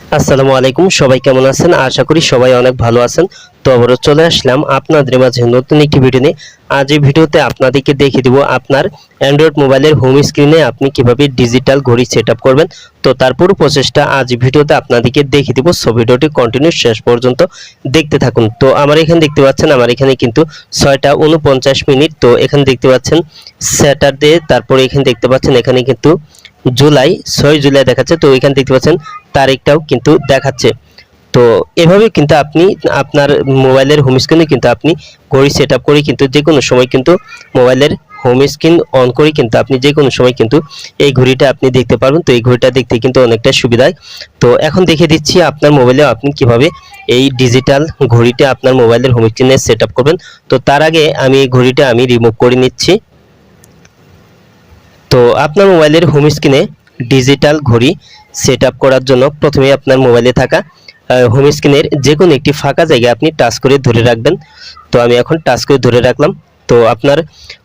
আসসালামু আলাইকুম, সবাই কেমন আছেন? আশা করি সবাই অনেক ভালো আছেন। তো আবারও চলে আসলাম আপনাদের মাঝে নতুন একটি ভিডিও নিয়ে। আজ এই ভিডিওতে আপনাদেরকে দেখিয়ে দিব আপনার অ্যান্ড্রয়েড মোবাইলের হোম স্ক্রিনে আপনি কীভাবে ডিজিটাল ঘড়ি সেট করবেন। তো তার পুরো প্রসেসটা আজ ভিডিওতে আপনাদেরকে দেখিয়ে দিব। সো ভিডিওটি কন্টিনিউ শেষ পর্যন্ত দেখতে থাকুন। তো আমার এখানে দেখতে পাচ্ছেন, আমার এখানে কিন্তু ছয়টা উনপঞ্চাশ মিনিট। তো এখানে দেখতে পাচ্ছেন স্যাটারডে তারপরে এখানে দেখতে পাচ্ছেন, এখানে কিন্তু জুলাই, ছয় জুলাই দেখাচ্ছে, তো এখানে দেখতে পাচ্ছেন তারিখটাও কিন্তু দেখাচ্ছে। তো এভাবে কিন্তু আপনি, আপনার মোবাইলের হোম স্ক্রিনে কিন্তু আপনি ঘড়ি সেট আপ করে কিন্তু যে কোনো সময় কিন্তু মোবাইলের হোম স্ক্রিন অন করে কিন্তু আপনি যে কোনো সময় কিন্তু এই ঘড়িটা আপনি দেখতে পারবেন। তো এই ঘড়িটা দেখতে কিন্তু অনেকটা সুবিধায়। তো এখন দেখে দিচ্ছি আপনার মোবাইলে আপনি কীভাবে এই ডিজিটাল ঘড়িটা আপনার মোবাইলের হোম স্ক্রিনে সেট আপ করবেন। তো তার আগে আমি এই ঘড়িটা আমি রিমুভ করে নিচ্ছি। তো আপনার মোবাইলের হোম স্ক্রিনে ডিজিটাল ঘড়ি সেট করার জন্য প্রথমে আপনার মোবাইলে থাকা হোম স্ক্রিনের যে কোনো একটি ফাঁকা জায়গায় আপনি টাচ করে ধরে রাখবেন। তো আমি এখন টাচ করে ধরে রাখলাম। তো আপনার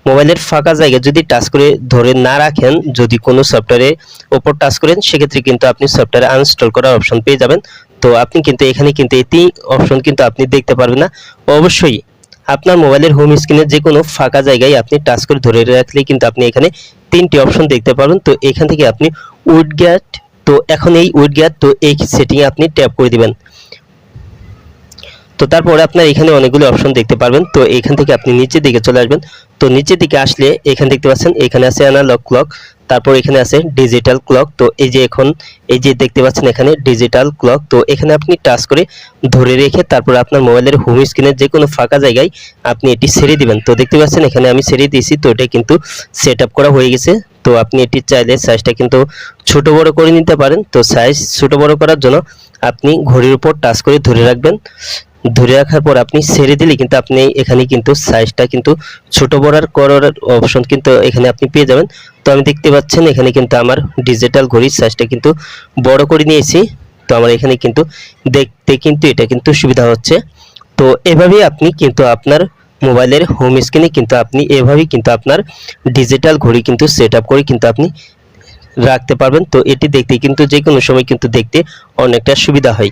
মোবাইলের ফাঁকা জায়গায় যদি টাচ করে ধরে না রাখেন, যদি কোনো সফটওয়্যারে ওপর টাচ করেন, সেক্ষেত্রে কিন্তু আপনি সফটওয়্যার আনইনস্টল করার অপশন পেয়ে যাবেন। তো আপনি কিন্তু এখানে কিন্তু এটি অপশন কিন্তু আপনি দেখতে পারবেন না। অবশ্যই আপনার মোবাইলের হোম স্ক্রিনে যে কোনো ফাঁকা জায়গায় আপনি টাচ করে ধরে রাখলে কিন্তু আপনি এখানে তিনটি অপশন দেখতে পারবেন। তো এখান থেকে আপনি উড গ্যাট তো এখন এই উড গ্যাট তো এই সেটিংয়ে আপনি ট্যাপ করে দিবেন। তো তারপরে আপনার এখানে অনেকগুলো অপশন দেখতে পারবেন। তো এখান থেকে আপনি নিচের দিকে চলে আসবেন। তো নিচের দিকে আসলে এখানে দেখতে পাচ্ছেন, এখানে আছে অ্যানালগ ক্লক তারপর এখানে আছে ডিজিটাল ক্লক তো এই যে এখন, এই যে দেখতে পাচ্ছেন এখানে ডিজিটাল ক্লক তো এখানে আপনি টাচ করে ধরে রেখে তারপর আপনার মোবাইলের হোম স্ক্রিনের যে কোনো ফাঁকা জায়গায় আপনি এটি ছেড়ে দিবেন। তো দেখতে পাচ্ছেন এখানে আমি ছেড়ে দিয়েছি, তো এটা কিন্তু সেট করা হয়ে গেছে। তো আপনি এটি চাইলে সাইজটা কিন্তু ছোট বড় করে নিতে পারেন। তো সাইজ ছোট বড় করার জন্য আপনি ঘড়ির উপর টাচ করে ধরে রাখবেন। ধরে রাখার পর আপনি ছেড়ে দিলে কিন্তু আপনি এখানে কিন্তু সাইজটা কিন্তু ছোট বড় করার অপশন কিন্তু এখানে আপনি পেয়ে যাবেন। তো আমি দেখতে পাচ্ছেন এখানে কিন্তু আমার ডিজিটাল ঘড়ির সাইজটা কিন্তু বড় করে নিয়েছি। তো আমার এখানে কিন্তু দেখতে কিন্তু এটা কিন্তু সুবিধা হচ্ছে। তো এভাবেই আপনি কিন্তু আপনার মোবাইলের হোম স্ক্রিনে কিন্তু আপনি এভাবেই কিন্তু আপনার ডিজিটাল ঘড়ি কিন্তু সেট করে কিন্তু আপনি রাখতে পারবেন। তো এটি দেখতে কিন্তু যে কোনো সময় কিন্তু দেখতে অনেকটা সুবিধা হয়।